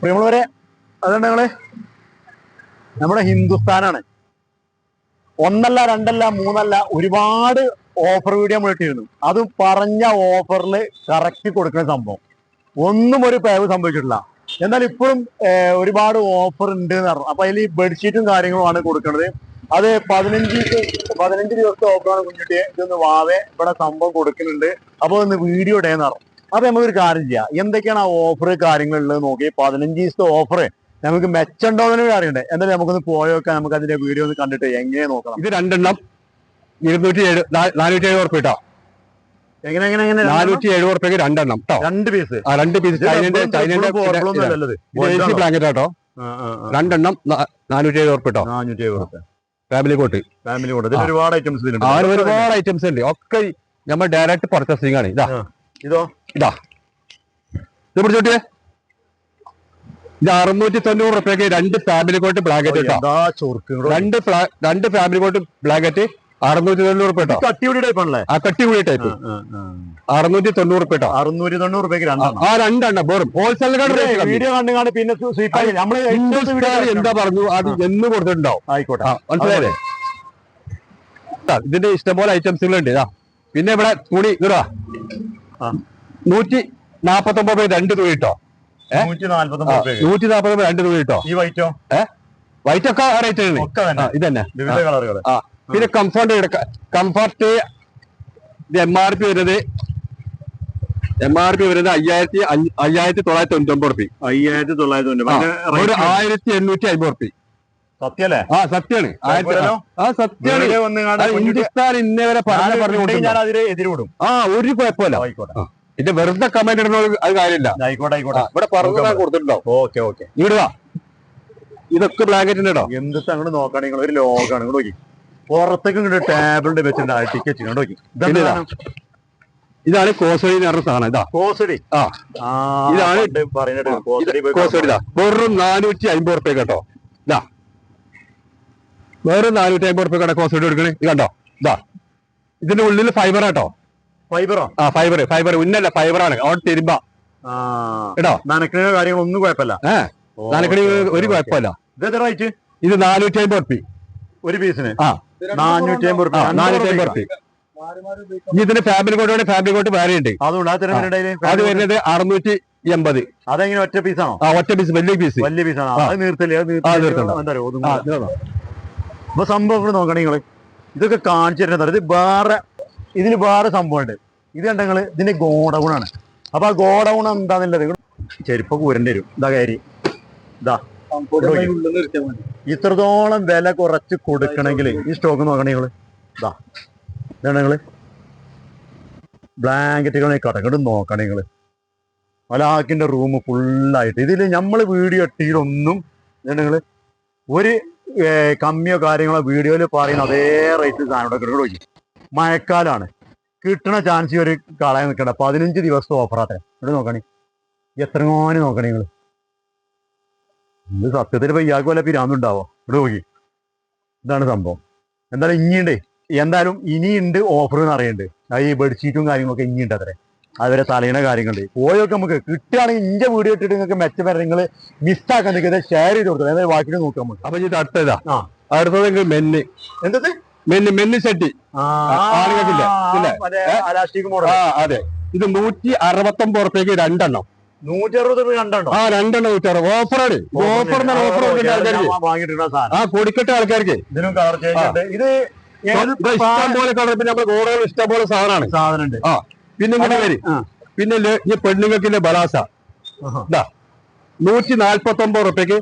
പ്രിയമുള്ളവരെ അതുകൊണ്ട് ഞങ്ങൾ നമ്മുടെ ഹിന്ദുസ്ഥാനാണ്. ഒന്നല്ല രണ്ടല്ല മൂന്നല്ല ഒരുപാട് ഓഫർ വീഡിയോ നമ്മൾ ഇട്ടിരുന്നു. അത് പറഞ്ഞ ഓഫറിൽ കറക്റ്റ് കൊടുക്കുന്ന സംഭവം. ഒന്നും ഒരു പേവ് സംഭവിച്ചിട്ടില്ല. എന്നാൽ ഇപ്പോഴും ഒരുപാട് ഓഫർ ഉണ്ട് എന്ന് പറഞ്ഞു. അപ്പൊ അതിൽ ബെഡ്ഷീറ്റും കാര്യങ്ങളുമാണ് കൊടുക്കുന്നത്. അത് പതിനഞ്ച് പതിനഞ്ച് ദിവസത്തെ ഓഫറാണ് കുഞ്ഞിട്ട് ഇതൊന്ന് വാവേ ഇവിടെ സംഭവം കൊടുക്കുന്നുണ്ട്. അപ്പൊ ഒന്ന് വീഡിയോ ഇടേന്ന് പറഞ്ഞു. അപ്പൊ നമുക്കൊരു കാര്യം ചെയ്യാം. എന്തൊക്കെയാണ് ആ ഓഫർ കാര്യങ്ങളുള്ളത് നോക്കി? പതിനഞ്ച് ദിവസത്തെ ഓഫർ നമുക്ക് മെച്ചുണ്ടോന്ന് കാര്യമുണ്ട്. എന്തായാലും നമുക്കൊന്ന് പോയൊക്കെ നമുക്ക് അതിന്റെ വീഡിയോ ഒന്ന് കണ്ടിട്ട് എങ്ങനെ നോക്കണം. ഇത് രണ്ടെണ്ണം. ഇരുന്നൂറ്റി ഏഴ് നാനൂറ്റി എഴുപത് ഉറപ്പ് കേട്ടോ എങ്ങനെ എങ്ങനെ എങ്ങനെ നാനൂറ്റി എഴുപത് ഉറുപ്പ്യക്ക് രണ്ടെണ്ണം കേട്ടോ രണ്ട് പീസ് ആ രണ്ട് പീസ് ചൈനന്റെ ചൈനന്റെ ബ്ലാങ്കറ്റ് കേട്ടോ രണ്ടെണ്ണം നാനൂറ്റി എഴുപത് ഉറുപ്പ് കേട്ടോ നാനൂറ്റി എഴുപത് ഫാമിലി കോട്ട് ഫാമിലി കോട്ട് ഒരുപാട് ഐറ്റംസ് ഒരുപാട് ഐറ്റംസ് ഉണ്ട്. ഒക്കെ നമ്മൾ ഡയറക്റ്റ് പർച്ചേസിംഗ് ആണ്. ഇതാ. ഇതോ? ഇതാ. ഇത് പിടിച്ചോട്ടിയേ ഇത് അറുന്നൂറ്റി തൊണ്ണൂറ് റുപ്യക്ക് രണ്ട് ഫാമിലി കോട്ട് ബ്ലാങ്കറ്റ് രണ്ട് രണ്ട് ഫാമിലി കോട്ട് ബ്ലാങ്കറ്റ് അറുന്നൂറ്റി തൊണ്ണൂറ് റുപ്യ കട്ടിപുടി ടൈപ്പ് ആണല്ലേ? ആ കട്ടി കൂടിയ ടൈപ്പ് അറുന്നൂറ്റി തൊണ്ണൂറ് റുപ്യ അറുന്നൂറ്റി തൊണ്ണൂറ് റുപ്യക്ക് ആ രണ്ടെണ്ണം. വെറും ഹോൾസെയിൽ വീഡിയോ കണ്ടു കാണും പിന്നെ നമ്മൾ എന്താ പറഞ്ഞു? അത് എന്ന് കൊടുത്തിട്ടുണ്ടാവും. ആയിക്കോട്ടെ. മനസ്സിലായില്ലേ? ഇതാ, ഇതിന്റെ ഇഷ്ടംപോലെ ഐറ്റംസുകളുണ്ട് പിന്നെ ഇവിടെ തുണി ഇതാ. നൂറ്റി നാപ്പത്തി ഒമ്പത് രണ്ട് തുണി കിട്ടോ? നൂറ്റി നാല്പത്തി ഒമ്പത് നാപ്പത്തി ഒമ്പത് രണ്ട് തുണി കിട്ടോ ഈ വൈറ്റോ? വൈറ്റ് ഒക്കെ റേറ്റ് ഇത് തന്നെ പിന്നെ comfort comfort M R P വരുന്നത് എം ആർ പി വരുന്നത് അയ്യായിരത്തി അയ്യായിരത്തി തൊള്ളായിരത്തി തൊണ്ണൂറ്റി ഒമ്പത് റുപ്പി. അയ്യായിരത്തി തൊള്ളായിരത്തി ആയിരത്തി എണ്ണൂറ്റി അമ്പത് റുപ്പി. സത്യല്ലേ? ആ സത്യാണ്? ആ സത്യാണ്. ഹിന്ദുസ്ഥാൻ ഇന്നേവരെ പറഞ്ഞു പറഞ്ഞു ഞാൻ- അതിന് എതിരിവിടും ആ ഒരു കുഴപ്പമില്ല. ആയിക്കോട്ടെ. ഇത് വെറുതെ കമന്റ് ഇടുന്ന അത് കാര്യമില്ല. ആയിക്കോട്ടെ ആ, ആയിക്കോട്ടെ ഇവിടെ പറഞ്ഞു കൊടുത്തിട്ടുണ്ടോ? Okay okay. ഇവിടുവാ ഇതൊക്കെ ബ്ലാങ്കറ്റിന്റെ ഉണ്ടോ എന്ത് അങ്ങോട്ട് നോക്കണേ നിങ്ങൾ ഒരു ലോകാണ്. ഇങ്ങോട്ട് നോക്കി. പുറത്തേക്ക് ഇങ്ങോട്ട് ടേബിളിന്റെ വെച്ചിട്ടുണ്ട്. ടിക്കറ്റ് ഇങ്ങോട്ട് നോക്കി. ഇതാണ് കോസടി എന്ന് പറഞ്ഞ സാധനം. ഇതാ. കോസടി? ആ. ഇതാണ് കോസടി വെറും നാനൂറ്റി അമ്പത് റുപ്യ കേട്ടോ. ഇതാ. വെറും നാനൂറ്റി അമ്പത് റുപ്യ കേട്ടോ കോസടി കൊടുക്കണേ. ഇത് കണ്ടോ? ഇതാ. ഇതിന്റെ ഉള്ളിൽ ഫൈബർ ആട്ടോ ഫൈബറോ ആ ഫൈബർ ഫൈബർ ഉന്നല്ല ഫൈബറാണ് അവിടെ തിരുമ്പ. കേട്ടോ കാര്യങ്ങളൊന്നും കുഴപ്പമില്ല. നാനക്കിണി ഒരു. കുഴപ്പമില്ല. ഇതെത്ര റേറ്റ്? ഇത് നാനൂറ്റി അമ്പത് റുപ്പി ഒരു പീസിന്? ആ. നാനൂറ്റി അമ്പത് റുപ്പി നാനൂറ്റി അമ്പത് ഇനി ഇതിന്റെ ഫാമിലി കോട്ട് ഫാമിലി കോട്ട് വേറെ ഉണ്ട്. അതുകൊണ്ട് അത് വരുന്നത് അറുന്നൂറ്റി എൺപത്. അതെങ്ങനെ ഒറ്റ പീസാണോ? ആ ഒറ്റ പീസ് വലിയ പീസ്. വലിയ പീസാണോ. അത് നീർത്തില്ലേ? നീർത്തണ്ട. സംഭവങ്ങൾ നോക്കണേ നിങ്ങൾ. ഇതൊക്കെ കാണിച്ചിരുന്നത് ഇത് വേറെ ഇതിന് വേറെ സംഭവമുണ്ട് ഇത് കണ്ടെങ്കിൽ ഇതിന്റെ ഗോഡൗണാണ് അപ്പൊ ആ ഗോഡൗൺ എന്താന്നുള്ളത്? ചെരുപ്പ് കൂരണ്ടി വരും. ഇതാ കാര്യം ഇതാ. ഇത്രത്തോളം വില കുറച്ച് കൊടുക്കണമെങ്കിൽ ഈ സ്റ്റോക്ക് നോക്കണേ നിങ്ങൾ ഇതാ. ഇതാണ് നിങ്ങൾ ബ്ലാങ്കറ്റുകൾ കടകട് നോക്കണേ നിങ്ങൾ മലാക്കിന്റെ റൂം ഫുള്ളായിട്ട് ഇതിൽ നമ്മൾ വീഡിയോ ഇട്ടിയിലൊന്നും നിങ്ങൾ ഒരു കമ്മിയോ കാര്യങ്ങളോ വീഡിയോയിൽ പറയുന്ന അതേ റേറ്റ് സാധനം ഇവിടെ നോക്കി മഴക്കാലാണ്. കിട്ടണ ചാൻസ് ഒരു കളയാൻ നിൽക്കണ്ട പതിനഞ്ച് ദിവസത്തെ ഓഫറാട്ടെ ഇവിടെ നോക്കണേ. എത്രങ്ങാനും നോക്കണേ നിങ്ങൾ ഇത് സത്യത്തിൽ ഇപ്പൊ ഇയാൾക്ക് വല്ല പിരാന്നുണ്ടാവോ ഇവിടെ നോക്കി. ഇതാണ് സംഭവം. എന്തായാലും ഇനിയുണ്ട്. എന്തായാലും ഇനിയുണ്ട് ഓഫർ എന്ന് അറിയണ്ട്. ഈ ബെഡ്ഷീറ്റും കാര്യങ്ങളൊക്കെ ഇനിയുണ്ട് അത്രേ. അതുവരെ തലയിണ കാര്യങ്ങളുണ്ട്. പോയൊക്കെ നമുക്ക് കിട്ടുകയാണെങ്കിൽ ഇഞ്ച വീഡിയോ ഇട്ടിട്ട് നിങ്ങൾക്ക് മെച്ചം വരെ നിങ്ങൾ മിസ്സാക്കാൻ നിൽക്കുന്നത് ഷെയർ ചെയ്ത് കൊടുത്തത് എന്തായാലും ബാക്കി നോക്കാം നമുക്ക് അപ്പൊ ഇത് അടുത്തതാ. അടുത്തത് മെന്ന്. എന്തത്? മെന്ന് മെന്നു ചട്ടി ആളുകൾക്കില്ല, ഇല്ലേ? ആ അതെ. ഇത് നൂറ്റി അറുപത്തി ഒമ്പത് ഉറുപ്പ്യക്ക് രണ്ടെണ്ണം. നൂറ്റി അറുപത് ആ രണ്ടെണ്ണം നൂറ്റി അറുപത് ഓഫറാണ് ഓഫർ ഓഫർ ആൾക്കാർക്ക്. ആ കുടിക്കട്ടെ ആൾക്കാർക്ക്. ഇതിനും കളർ ചേഞ്ച് ഉണ്ട്. ഇത് ഏത് ഇത് ഇഷ്ടം പോലെ കളർ പിന്നെ നമ്മുടെ കൂടുതൽ ഇഷ്ടം പോലെ സാധനമാണ്. സാധനം ഉണ്ട് പിന്നെ ഇങ്ങനെ. വരും. പിന്നെ ഈ പെണ്ണുങ്ങൾക്കിന്റെ ബലാസ. ഇതാ നൂറ്റി നാൽപ്പത്തി ഒമ്പത് ഉറുപ്പ്യക്ക്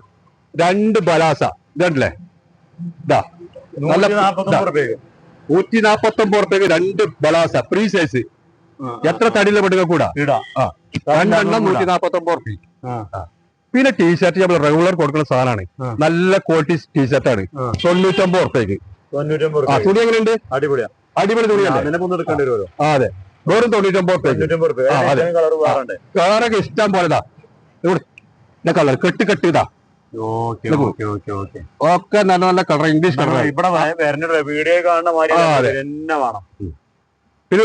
രണ്ട് ബലാസ. ഇതല്ലേ ഇതാ. നൂറ്റി നാപ്പത്തി ഒമ്പത് ഉറുപ്പ്യക്ക് രണ്ട് ബലാസ ഫ്രീ സൈസ് എത്ര തടിയിലെ പെടുക കൂടാ. രണ്ടെണ്ണം നൂറ്റി നാപ്പത്തി ഒമ്പത് റുപ്യ പിന്നെ ടീഷർട്ട് നമ്മൾ റെഗുലർ കൊടുക്കുന്ന സാധനമാണ്. നല്ല ക്വാളിറ്റി ടീഷർട്ട് ആണ്. തൊണ്ണൂറ്റൊമ്പത് ആ തുണി എങ്ങനെയുണ്ട്? അടിപൊളിയാ. അടിപൊളി ആ അതെ. വെറും തൊണ്ണൂറ്റൊമ്പത് വേറുണ്ട് കളറൊക്കെ ഇഷ്ടം പോലെതാ കളർ കെട്ട് കെട്ട് ഒക്കെ നല്ല നല്ല കളർ ഇംഗ്ലീഷ് കളർ. ഇവിടെ വരണ വീഡിയോ കാണുന്ന മാതിരി. തന്നെ വേണം. പിന്നെ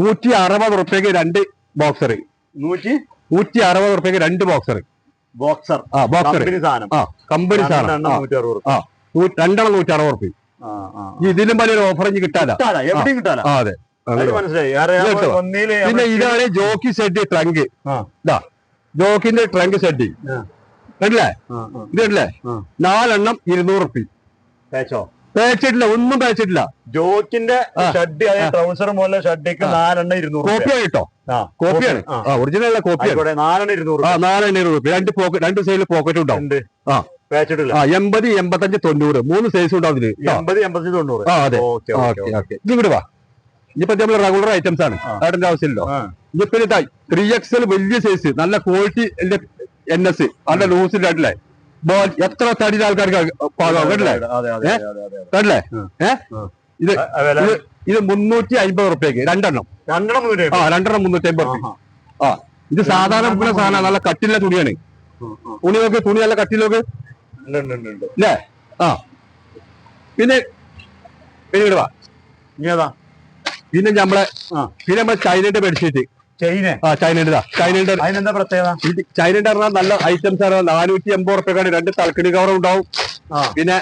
നൂറ്റി അറുപത് ഉറുപ്പ്യക്ക് രണ്ട് ബോക്സർ നൂറ്റി? നൂറ്റി അറുപത് ഉറുപ്പ്യക്ക് രണ്ട് ബോക്സർ ബോക്സർ ആ ബോക്സർ കമ്പനി സാധനം. ആ കമ്പനി സാധനം. രണ്ടെണ്ണം ആ, നൂറ്റി അറുപത്. രണ്ടെണ്ണം നൂറ്റി ആ, ഇതിലും വലിയൊരു ഓഫർ ഇനി കിട്ടാല അതെ. മനസ്സിലായി. പിന്നെ ഇതാണ് ജോക്കി സെഡ് ട്രങ്ക്. ഇതാ. ജോക്കിന്റെ ട്രങ്ക് ഷെഡി. കണ്ടില്ലേ. ഇത് കണ്ടില്ലേ. നാലെണ്ണം ഇരുന്നൂറ് റുപ്പി തേച്ചോ? തേച്ചിട്ടില്ല ഒന്നും തേച്ചിട്ടില്ല. ജോക്കിന്റെ ഷഡ്ഡി ട്രൗസർ പോലെ ഷഡ്ഡിക്ക് നാലെണ്ണം ഇരുന്നൂറ്. കോപ്പിയാണ് കേട്ടോ കോപ്പിയാണ് ഒറിജിനൽ കോപ്പിയാണ് ആയിക്കോട്ടെ നാലെണ്ണം ഇരുന്നൂറ് ആ. നാലെണ്ണം ഇരുന്നൂറ് റുപ്യ രണ്ട് പോക്കറ്റ് രണ്ട് സൈഡിൽ പോക്കറ്റ് ഉണ്ടാവും. ആ. എൺപത് എൺപത്തഞ്ച് തൊണ്ണൂറ്. മൂന്ന് സൈസ് ഉണ്ടാവും ഇതിൽ. എൺപത് എൺപത്തി തൊണ്ണൂറ്. ആ അതെ. ഓക്കെ ഓക്കെ ഓക്കെ ഇത് ഇവിടെ വാ ഇനിയിപ്പോ നമ്മൾ റെഗുലർ ഐറ്റംസ് ആണ്. അതിന്റെ ആവശ്യമില്ലല്ലോ. ആ. ഇനിയിപ്പോ ഇതാ ത്രീ എക്സൽ വലിയ സൈസ് നല്ല ക്വാളിറ്റി എൻ എസ് നല്ല ലൂസിൽ ആയിട്ടില്ലേ ബോൾ എത്ര തടി ആൾക്കാർക്ക് പാകാവും കേട്ടില്ലേ? ഉം. ഇത് ഇത് മുന്നൂറ്റി അമ്പത് റുപ്യക്ക് രണ്ടെണ്ണം. രണ്ടെണ്ണം ആ. രണ്ടെണ്ണം മുന്നൂറ്റി അമ്പത് റുപ്യ ആ ഇത് സാധാരണ വിൽക്കുന്ന സാധനം നല്ല കട്ടിയുള്ള തുണിയാണ്. തുണി നോക്ക് തുണി നല്ല കട്ടിൽ നോക്ക്. ഇല്ലേ ആ. പിന്നെ പിന്നെ ഇടുവാ പിന്നെ നമ്മളെ പിന്നെ നമ്മളെ ചൈനയുടെ ബെഡ്ഷീറ്റ് ആ ചൈനയുടെ ചൈനയുടെ അതിനെന്താ പ്രത്യേകത? ഇത് ചൈനയുടെ പറഞ്ഞാൽ നല്ല ഐറ്റംസ് ആണ്. നാനൂറ്റി എൺപത് റുപ്യക്കാണ് രണ്ട് തൽക്കണി കവർ ഉണ്ടാവും. പിന്നെ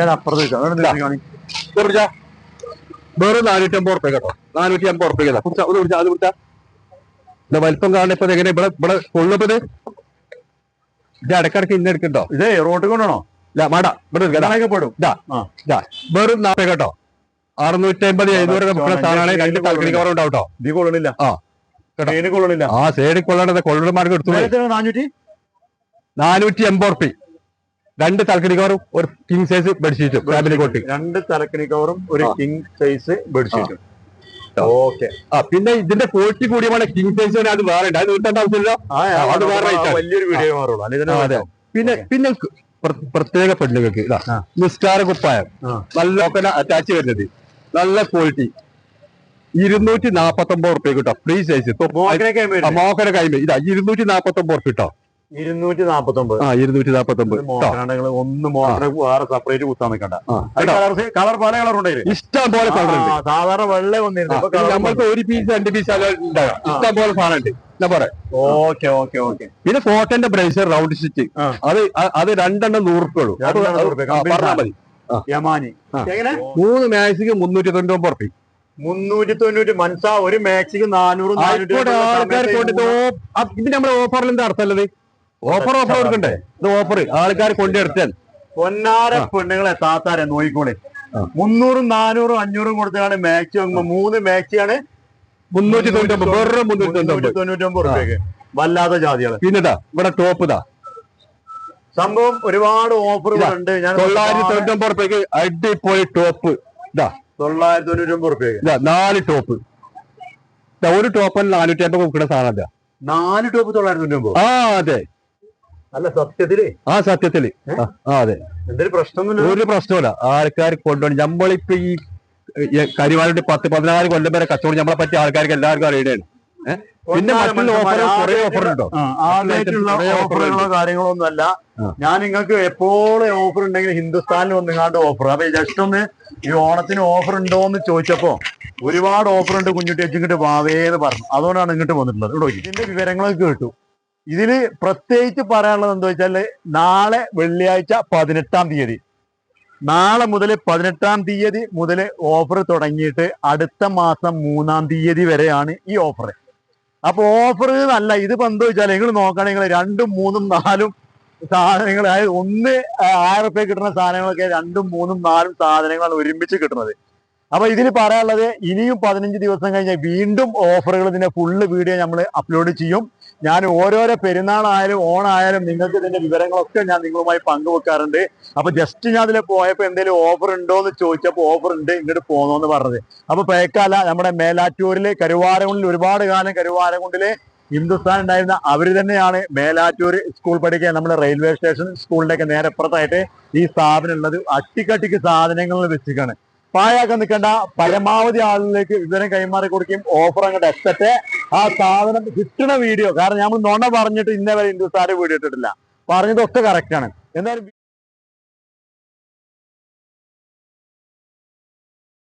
ഞാൻ അപ്പുറത്ത് വെറും നാനൂറ്റി അമ്പത് റുപ്യ കേട്ടോ. നാനൂറ്റി അമ്പത് റുപ്യ കേട്ടോ ഒന്ന് അത് കുടിച്ചാ ഇത് വലിപ്പം കാണുന്ന ഇപ്പൊ എങ്ങനെ ഇവിടെ ഇവിടെ കൊള്ളുന്നത് ഇത്? ഇടക്കിടക്ക് ഇന്ന എടുക്കണ്ടോ ഇതേ റോഡ് കൊണ്ടാണോ ഇല്ല മാടാ ഇവിടെ പെടും. വെറും നാപ്പത് കേട്ടോ. അറുന്നൂറ്റി അമ്പത് എഴുന്നൂറ് വിൽക്കുന്ന സാധനമാണ് രണ്ട് തലക്കടി കവർ ഉണ്ടാവും കേട്ടോ. ഇത് കൊള്ളണില്ല. ആ. കൊള്ളണില്ല ആ സൈഡിൽ കൊള്ളേണ്ടത് കൊള്ളമാർക്ക് എടുത്തു നേരത്തെ നാനൂറ്റി നാനൂറ്റി? എൺപത് റുപ്യ രണ്ട് തലക്കണി കവറും ഒരു കിങ് സൈസ് ബെഡ്ഷീറ്റും ഫാമിലി കോട്ട് രണ്ട് തലക്കണി കവറും ഒരു. കിങ് സൈസ് ബെഡ്ഷീറ്റും. ഓക്കെ. ആ പിന്നെ ഇതിന്റെ ക്വാളിറ്റി കൂടിയാണ് കിങ് സൈസ് അത് വേറെ ഉണ്ട്. അത് നീട്ടേണ്ട ആവശ്യമില്ല അത് വേറെ. വലിയൊരു വീഡിയോ മാറുള്ളൂ. അല്ലെ അതെ. പിന്നെ പിന്നെ പ്ര- പ്രത്യേക പെണ്ണുങ്ങൾക്ക് നിസ്കാര കുപ്പായം. നല്ല അറ്റാച്ച് വരുന്നത്. നല്ല ക്വാളിറ്റി ഇരുന്നൂറ്റി നാപ്പത്തി ഒമ്പത് റുപ്യ കിട്ടോ ഫ്രീ സൈസ് മോഹന മോക്കര കൈമ ഇതാ ഇരുന്നൂറ്റി നാപ്പത്തി ഒമ്പത് കിട്ടോ. ഇരുന്നൂറ്റി നാപ്പത്തി ഒമ്പത് ആ ഇരുന്നൂറ്റി നാപ്പത്തി ഒമ്പത് ഒന്ന് വേറെ സെപ്പറേറ്റ് കുത്താൻ നിൽക്കണ്ട. ആ കളർ പല കളർ ഉണ്ടായിരുന്നു ഇഷ്ടം പോലെ കളർ സാധാരണ വെള്ള നമ്മൾക്ക് ഒരു പീസ് രണ്ട് പീസ് ഉണ്ടാകാം ഇഷ്ടം പോലെ സാധനം ഉണ്ട് എന്താ പറയാ ഓക്കെ ഓക്കെ ഓക്കെ പിന്നെ കോട്ടന്റെ ബ്രേസർ റൗണ്ട് സ്റ്റിച്ച് അത് അത് രണ്ടെണ്ണം നൂറ് ഉള്ളൂ. അത് രണ്ടെണ്ണം നൂറ് റുപ്യ. ആ, കമ്പനി പറഞ്ഞാ മതി. യമാനി. എങ്ങനെ? മൂന്ന് മാക്സിക്ക് മുന്നൂറ്റി തൊണ്ണൂറ്റി ഒമ്പത് മുന്നൂറ്റി തൊണ്ണൂറ്റി മനസ്സാ ഒരു മാക്സിക്ക് നാനൂറ് ഇത് നമ്മുടെ ഓഫറിൽ എന്താ അർത്ഥമല്ലത് ഓഫർ ഓഫർ കൊടുക്കണ്ടേ? ഇത് ഓഫർ ആൾക്കാർ കൊണ്ടെടുത്താൽ പൊന്നാര പെണ്ണുങ്ങളെ താത്താരെ നോയിക്കോളെ. മുന്നൂറും നാനൂറും അഞ്ഞൂറും കൊടുത്താണ് മാക്സി വാങ്ങുമ്പോ മൂന്ന് മാക്സിയാണ് മുന്നൂറ്റി തൊണ്ണൂറ്റി ഒമ്പത് വെറും മുന്നൂറ്റി തൊണ്ണൂറ്റി ഒമ്പത് തൊണ്ണൂറ്റി ഒമ്പത് റുപ്യക്ക് വല്ലാത്ത ജാതികൾ പിന്നെതാ ഇവിടെ ടോപ്പ് ഇതാ. സംഭവം ഒരുപാട് ഓഫറുകൾ ഉണ്ട്. ഞാൻ തൊള്ളായിരത്തി തൊണ്ണൂറ്റി ഒമ്പത് റുപ്യക്ക് അടിപൊളി ടോപ്പ്. ഇതാ തൊള്ളായിരത്തി തൊണ്ണൂറ്റി ഒമ്പത് റുപ്യക്ക്. ഇതാ നാല് ടോപ്പ്. ഒരു ടോപ്പിന് നാനൂറ്റി അമ്പത് കൊടുക്കുന്ന സാധനം ഇതാ. നാല് ടോപ്പ് തൊള്ളായിരത്തി തൊണ്ണൂറ്റി ഒമ്പത് ആ അതെ. അല്ല സത്യത്തിൽ? ആ സത്യത്തിൽ. ആ, അതെ. എന്തൊരു പ്രശ്നമൊന്നുമില്ല. ഒരു പ്രശ്നമില്ല ആൾക്കാർ കൊണ്ടുപോകണം. നമ്മളിപ്പോ ഈ കരിവാളുടെ പത്ത് പതിനാറ് കൊല്ലം വരെ കച്ചവടം നമ്മളെ പറ്റി ആൾക്കാർക്ക് എല്ലാവർക്കും അറിയണേണ്. ഏഹ് പിന്നെ മറ്റുള്ള ഓഫർ ഉണ്ടോ ആദ്യമായിട്ടുള്ള ഓഫറുകളോ കാര്യങ്ങളോ ഒന്നും അല്ല ഞാൻ നിങ്ങൾക്ക് എപ്പോഴും ഓഫർ ഉണ്ടെങ്കിൽ ഹിന്ദുസ്ഥാനിൽ ഒന്നുങ്ങാണ്ട് ഓഫർ. അപ്പൊ ജസ്റ്റ് ഒന്ന് ഈ ഓണത്തിന് ഓഫർ ഉണ്ടോ എന്ന് ചോദിച്ചപ്പോ ഒരുപാട് ഓഫർ ഉണ്ട് കുഞ്ഞുട്ടി ഇങ്ങോട്ട് വാവേന്ന് പറഞ്ഞു. അതുകൊണ്ടാണ് ഇങ്ങോട്ട് വന്നിട്ടുള്ളത്. ഇവിടെ നോക്കി. ഇതിന്റെ വിവരങ്ങളൊക്കെ കേട്ടു. ഇതിൽ പ്രത്യേകിച്ച് പറയാനുള്ളത് എന്താ വെച്ചാൽ നാളെ വെള്ളിയാഴ്ച പതിനെട്ടാം തീയതി. നാളെ മുതൽ പതിനെട്ടാം തീയതി മുതൽ ഓഫർ തുടങ്ങിയിട്ട് അടുത്ത മാസം മൂന്നാം തീയതി വരെയാണ് ഈ ഓഫർ അപ്പൊ ഓഫർ അല്ല ഇതിപ്പോ എന്താ വെച്ചാൽ നിങ്ങൾ നോക്കുകയാണെങ്കിൽ രണ്ടും മൂന്നും നാലും സാധനങ്ങൾ അതായത് ഒന്ന് ആയിരം റുപ്യ കിട്ടുന്ന സാധനങ്ങളൊക്കെ രണ്ടും മൂന്നും നാലും സാധനങ്ങളാണ് ഒരുമിച്ച് കിട്ടുന്നത്. അപ്പൊ ഇതിൽ പറയാനുള്ളത് ഇനിയും പതിനഞ്ച് ദിവസം കഴിഞ്ഞാൽ വീണ്ടും ഓഫറുകൾ ഇതിന്റെ ഫുള്ള് വീഡിയോ നമ്മൾ അപ്ലോഡ് ചെയ്യും. ഞാൻ ഓരോരോ പെരുന്നാളായാലും ഓണായാലും നിങ്ങൾക്ക് ഇതിന്റെ വിവരങ്ങളൊക്കെ ഞാൻ നിങ്ങളുമായി പങ്കുവെക്കാറുണ്ട്. അപ്പൊ ജസ്റ്റ് ഞാൻ അതിൽ പോയപ്പോൾ എന്തെങ്കിലും ഓഫർ ഉണ്ടോ എന്ന് ചോദിച്ചപ്പോൾ ഓഫർ ഉണ്ട് ഇങ്ങോട്ട് പോന്നോന്ന് പറഞ്ഞത്. അപ്പൊ പേക്കാല നമ്മുടെ മേലാറ്റൂരിലെ കരുവാരകുണ്ടിൽ ഒരുപാട് കാലം കരുവാരകുണ്ടിലെ ഹിന്ദുസ്ഥാൻ ഉണ്ടായിരുന്ന അവർ തന്നെയാണ് മേലാറ്റൂർ സ്കൂൾ പഠിക്കാൻ നമ്മുടെ റെയിൽവേ സ്റ്റേഷൻ സ്കൂളിന്റെ ഒക്കെ നേരെ അപ്പുറത്തായിട്ട് ഈ സ്ഥാപനം ഉള്ളത്. അട്ടിക്കട്ടിക്ക് സാധനങ്ങൾ വെച്ചിരിക്കുകയാണ് പായാക്കാൻ നിൽക്കേണ്ട പരമാവധി ആളുകളിലേക്ക് വിവരം കൈമാറി കൊടുക്കുകയും ഓഫർ അങ്ങോട്ട് എത്തട്ടെ ആ സാധനം കിട്ടുന്ന വീഡിയോ കാരണം നമ്മൾ നുണ പറഞ്ഞിട്ട് ഇന്നേ വരെ ഹിന്ദുസ്ഥാന്റെ വീഡിയോ ഇട്ടിട്ടില്ല. പറഞ്ഞതൊക്കെ കറക്റ്റ് ആണ്. എന്തായാലും